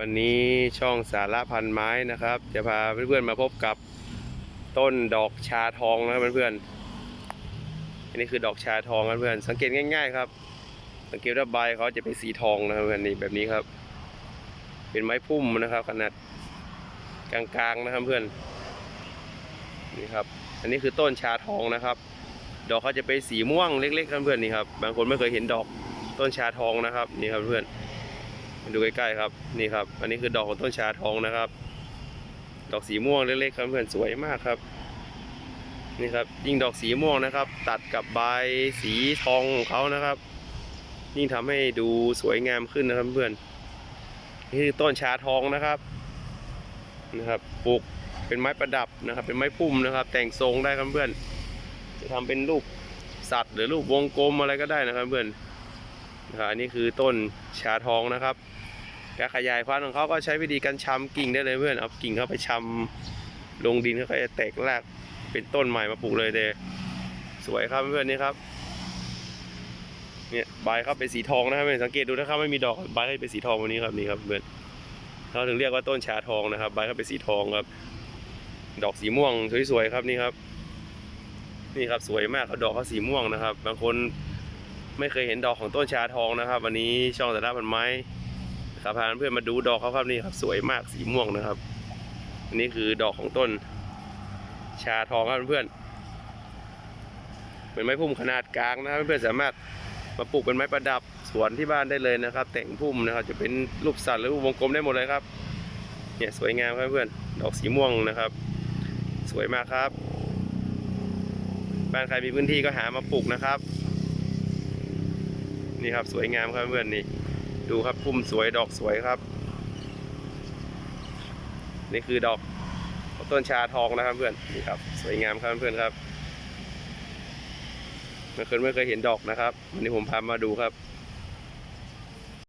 วันนี้ช่องสาระพันไม้นะครับ จะพาเพื่อนๆมาพบกับต้นดอกชาทองนะครับเพื่อนๆอันนี้คือดอกชาทองครับเพื่อน สังเกตง่าย ๆ ครับ สังเกตว่าใบเขาจะเป็นสีทองนะครับเพื่อนนี่แบบนี้ครับ เป็นไม้พุ่มนะครับ ขนาดกลางๆนะครับเพื่อนนี่ครับ อันนี้คือต้นชาทองนะครับ ดอกเขาจะเป็นสีม่วงเล็กๆครับเพื่อนนี่ครับ บางคนไม่เคยเห็นดอกต้นชาทองนะครับนี่ครับเพื่อน มาดูใกล้ๆครับนี่ครับ อันนี้คือดอกของต้นชาทองนะครับ ดอกสีม่วงเล็กๆครับเพื่อนสวยมากครับนี่ครับยิ่งดอกสีม่วงนะครับ ตัดกับใบสีทองของเขานะครับ ยิ่งทำให้ดูสวยงามขึ้นนะครับเพื่อนนี่คือต้นชาทองนะครับนะครับปลูกเป็นไม้ประดับนะครับ เป็นไม้พุ่มนะครับ แต่งทรงได้ครับเพื่อน จะทำเป็นรูปสัตว์หรือรูปวงกลมอะไรก็ได้นะครับเพื่อน อันนี้คือต้นชาทองนะครับการขยายพันธุ์ของเขาก็ใช้วิธีการชำกิ่งได้เลยเพื่อนเอากิ่งเข้าไปชำลงดินเขาก็จะแตกรากเป็นต้นใหม่มาปลูกเลยเดสวยครับเพื่อนนี่ครับเนี่ยใบเขาเป็นสีทองนะครับเพื่อนสังเกตดูนะครับไม่มีดอกใบเขาเป็นสีทองวันนี้ครับนี่ครับเพื่อนเขาถึงเรียกว่าต้นชาทองนะครับ ใบเขาเป็นสีทองครับ ดอกสีม่วงสวยๆครับนี่ครับ นี่ครับสวยมากครับดอกเขาสีม่วงนะครับ บางคน ไม่เคยเห็นดอกของต้นชาทองนะครับ วันนี้ช่องสาระพันไม้ครับพาเพื่อนมาดูดอกเขาครับนี่ครับสวยมากสีม่วงนะครับอันนี้คือดอกของต้น ชาทองครับเพื่อนเป็นไม้พุ่มขนาดกลางนะครับเพื่อนสามารถมาปลูกเป็นไม้ประดับสวนที่บ้านได้เลยนะครับ แต่งพุ่มนะครับ จะเป็นรูปสัตว์หรือวงกลมได้หมดเลยครับเนี่ยสวยงามครับเพื่อนดอกสีม่วงนะครับ สวยมากครับบ้านใครมีพื้นที่ก็หามาปลูกนะครับ นี่ครับสวยงามครับเพื่อนนี่ ดูครับพุ่มสวยดอกสวยครับ นี่คือดอกต้นชาทองนะครับเพื่อนนี่ครับ สวยงามครับเพื่อนครับไม่เคยไม่เคยเห็นดอกนะครับวันนี้ผมพามาดูครับ